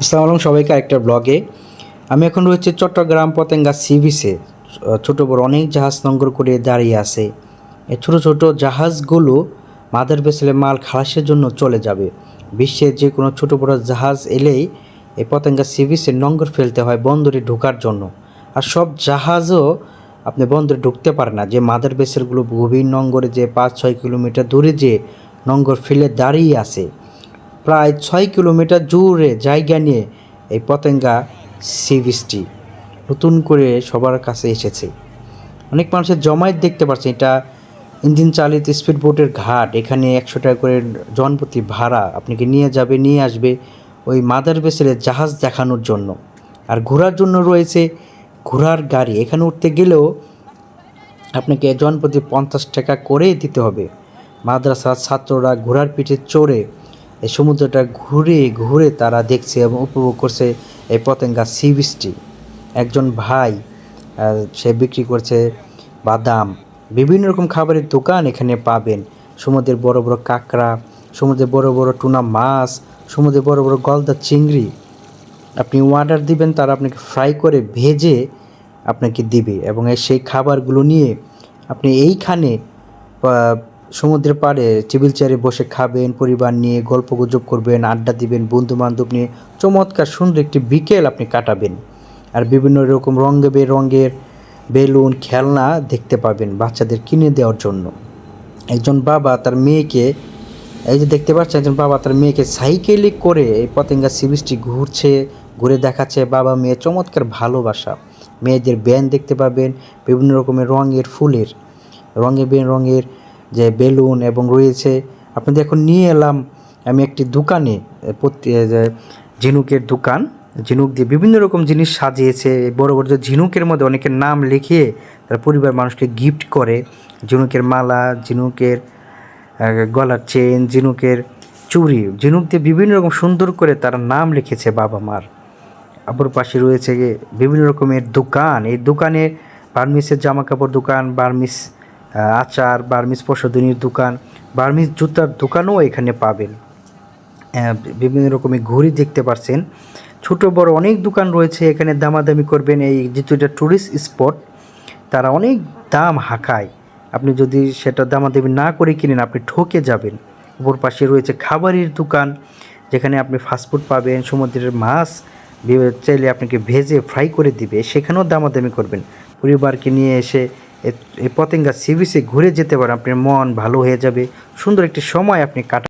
আসসালামু আলাইকুম সবাইকে আরেকটা ব্লগে আমি এখন রয়েছে চট্টগ্রাম পতেঙ্গা সি বিচে ছোটো বড় অনেক জাহাজ নঙ্গর করে দাঁড়িয়ে আছে। এই ছোটো ছোটো জাহাজগুলো মাদার ভেসেলে মাল খালাসের জন্য চলে যাবে। বিশ্বের যে কোনো ছোটো বড় জাহাজ এলেই এই পতেঙ্গা সি বিচে নঙ্গর ফেলতে হয় বন্দরে ঢোকার জন্য। আর সব জাহাজও আপনি বন্দরে ঢুকতে পারে না। যে মাদার ভেসেলগুলো গভীর নঙ্গরে যে পাঁচ ছয় কিলোমিটার দূরে যে নঙ্গর ফেলে দাঁড়িয়ে আছে প্রায় ছয় কিলোমিটার জুড়ে জায়গা নিয়ে এই পতেঙ্গা সি বিচটি নতুন করে সবার কাছে এসেছে। অনেক মানুষের জমায়েত দেখতে পাচ্ছেন এটা ইঞ্জিন চালিত স্পিড বোটের ঘাট, এখানে একশো টাকা করে জনপ্রতি ভাড়া আপনাকে নিয়ে যাবে, নিয়ে আসবে ওই মাদার ভেসেলের জাহাজ দেখানোর জন্য। আর ঘোরার জন্য রয়েছে ঘোড়ার গাড়ি, এখানে উঠতে গেলেও আপনাকে জনপ্রতি পঞ্চাশ টাকা করে দিতে হবে। মাদ্রাসার ছাত্ররা ঘোড়ার পিঠে চড়ে এই সমুদ্রটা ঘুরে ঘুরে তারা দেখছে এবং উপভোগ করছে এই পতেঙ্গা সি বিচটি একজন ভাই সে বিক্রি করছে বাদাম। বিভিন্ন রকম খাবারের দোকান এখানে পাবেন। সমুদ্রের বড় বড় কাঁকড়া, সমুদ্রের বড় বড় টুনা মাছ, সমুদ্রের বড় বড় গলদা চিংড়ি। আপনি অর্ডার দিবেন, তারা আপনাকে ফ্রাই করে ভেজে আপনাকে দিবে এবং সেই খাবারগুলো নিয়ে আপনি এইখানে সমুদ্রের পাড়ে টেবিল চেয়ারে বসে খাবেন, পরিবার নিয়ে গল্প গুজব করবেন, আড্ডা দিবেন বন্ধু বান্ধব নিয়ে চমৎকার সুন্দর একটি বিকেল আপনি কাটাবেন। আর বিভিন্ন রকম রঙে বেরঙের বেলুন, খেলনা দেখতে পাবেন বাচ্চাদের কিনে দেওয়ার জন্য। একজন বাবা তার মেয়েকে, এই যে দেখতে পাচ্ছেন একজন বাবা তার মেয়েকে সাইকেলে করে এই পতেঙ্গা সি বিচটি ঘুরছে, ঘুরে দেখাচ্ছে বাবা মেয়ে চমৎকার ভালোবাসা। মেয়েদের ব্যান্ড দেখতে পাবেন, বিভিন্ন রকমের রঙের ফুলের, রঙে রঙের যে বেলুন এবং রয়েছে আপনাদের এখন নিয়ে এলাম আমি একটি দোকানে ঝিনুকের দোকান। ঝিনুক দিয়ে বিভিন্ন রকম জিনিস সাজিয়েছে বড় বড় যে ঝিনুকের মধ্যে অনেকের নাম লিখিয়ে তার পরিবার মানুষকে গিফট করে। ঝিনুকের মালা, ঝিনুকের গলার চেন ঝিনুকের চুড়ি, ঝিনুক দিয়ে বিভিন্ন রকম সুন্দর করে তার নাম লিখেছে বাবা মার। আবার পাশে রয়েছে বিভিন্ন রকমের দোকান। এই দোকানে বার্মিসের জামা কাপড় দোকান, বার্মিস আচার, বার্মিজ প্রসাধনীর দোকান, বার্মিজ জুতার দোকানও এখানে পাবেন। বিভিন্ন রকমের ঘড়ি দেখতে পাচ্ছেন ছোট, বড় অনেক দোকান রয়েছে। এখানে দামাদামি করবেন এই যেহেতু এটা ট্যুরিস্ট স্পট তারা অনেক দাম হাঁকায়। আপনি যদি সেটা দামাদামি না করে কিনেন, আপনি ঠকে যাবেন। উপর পাশে রয়েছে খাবারের দোকান, যেখানে আপনি ফাস্টফুড পাবেন, সমুদ্রের মাছ চাইলে আপনাকে ভেজে ফ্রাই করে দিবে। সেখানেও দামাদামি করবেন। পরিবারকে নিয়ে এসে এই পতেঙ্গা সি ঘুরে যেতে পারেন। আপনার মন ভালো হয়ে যাবে। সুন্দর একটি সময় আপনি কাটা